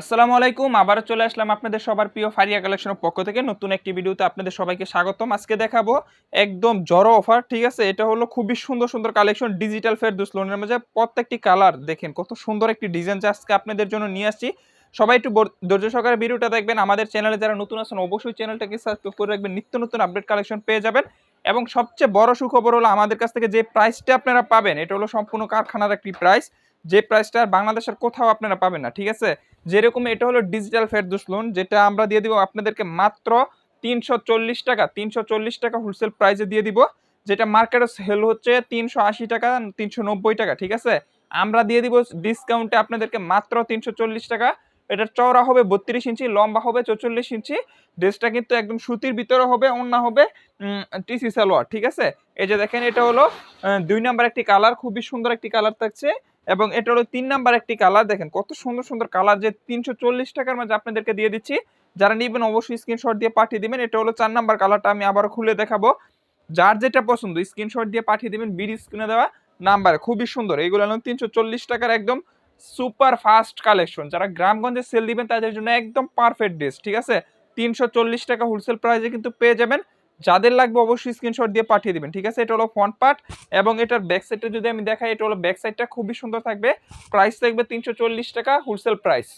আসসালামু আলাইকুম, আবারও চলে আসলাম আপনাদের সবার প্রিয় ফারিয়া কালেকশনের পক্ষ থেকে। নতুন একটি ভিডিওতে আপনাদের সবাইকে স্বাগতম। আজকে দেখাবো একদম জড়ো অফার, ঠিক আছে? এটা হলো খুবই সুন্দর সুন্দর কালেকশন ডিজিটাল ফেরদুস লোনের মাঝে। প্রত্যেকটি কালার দেখেন, কত সুন্দর একটি ডিজাইন আজকে আপনাদের জন্য নিয়ে আসছি। সবাই একটু ধৈর্য সহকারে ভিডিওটা দেখবেন। আমাদের চ্যানেলে যারা নতুন আছেন, অবশ্যই চ্যানেলটাকে সাবস্ক্রাইব করে রাখবেন। নিত্য নতুন আপডেট কালেকশন পেয়ে যাবেন। এবং সবচেয়ে বড় সুখবর হলো আমাদের কাছ থেকে যে প্রাইসটা আপনারা পাবেন, এটা হলো সম্পূর্ণ কারখানার একটি প্রাইস যে প্রাইসটা বাংলাদেশের কোথাও আপনারা পাবেন না, ঠিক আছে? যেরকম এটা হলো ডিজিটাল ফেরদুস লোন যেটা আমরা দিয়ে দিব আপনাদেরকে মাত্র তিনশো চল্লিশ টাকা, তিনশো চল্লিশ টাকা হোলসেল প্রাইসে দিয়ে দিব, যেটা মার্কেটে সেল হচ্ছে তিনশো আশি টাকা, তিনশো নব্বই টাকা, ঠিক আছে? আমরা দিয়ে দিব ডিসকাউন্টে আপনাদেরকে মাত্র তিনশো চল্লিশ টাকা এটা চওড়া হবে বত্রিশ ইঞ্চি, লম্বা হবে চৌচল্লিশ ইঞ্চি ড্রেসটা কিন্তু একদম সুতির ভিতরে হবে অন্য হবে টিসি সালোয়ার, ঠিক আছে? এই যে দেখেন, এটা হলো দুই নাম্বার একটি কালার, খুবই সুন্দর একটি কালার থাকছে, এবং এটা হলো তিন নাম্বার একটি কালার, দেখেন কত সুন্দর সুন্দর কালার, যে তিনশো চল্লিশ টাকার মাঝে আপনাদেরকে দিয়ে দিচ্ছি। যারা নিবেন অবশ্যই স্ক্রিনশট দিয়ে পাঠিয়ে দিবেন, এটা হলো চার নাম্বার কালারটা, আমি আবার খুলে দেখাবো। যার যেটা পছন্দ স্ক্রিনশট দিয়ে পাঠিয়ে দিবেন, বিডি স্ক্রিনে দেওয়া নাম্বারে, খুবই সুন্দর। এইগুলো হলো তিনশো চল্লিশ টাকার একদম সুপার ফাস্ট কালেকশন যারা গ্রামগঞ্জে সেল দিবেন, তাদের জন্য একদম পারফেক্ট ড্রেস ঠিক আছে? তিনশো চল্লিশ টাকা হোলসেল প্রাইসে কিন্তু পেয়ে যাবেন। যাদের লাগবে অবশ্যই স্ক্রিনশট দিয়ে পাঠিয়ে দিবেন, ঠিক আছে? এটা হলো ফ্রন্ট পার্ট এবং এটার ব্যাক সাইডটা যদি আমি দেখাই, এটা হলো ব্যাক সাইডটা খুবই সুন্দর থাকবে। প্রাইস থাকবে তিনশো চল্লিশ টাকা হোলসেল প্রাইস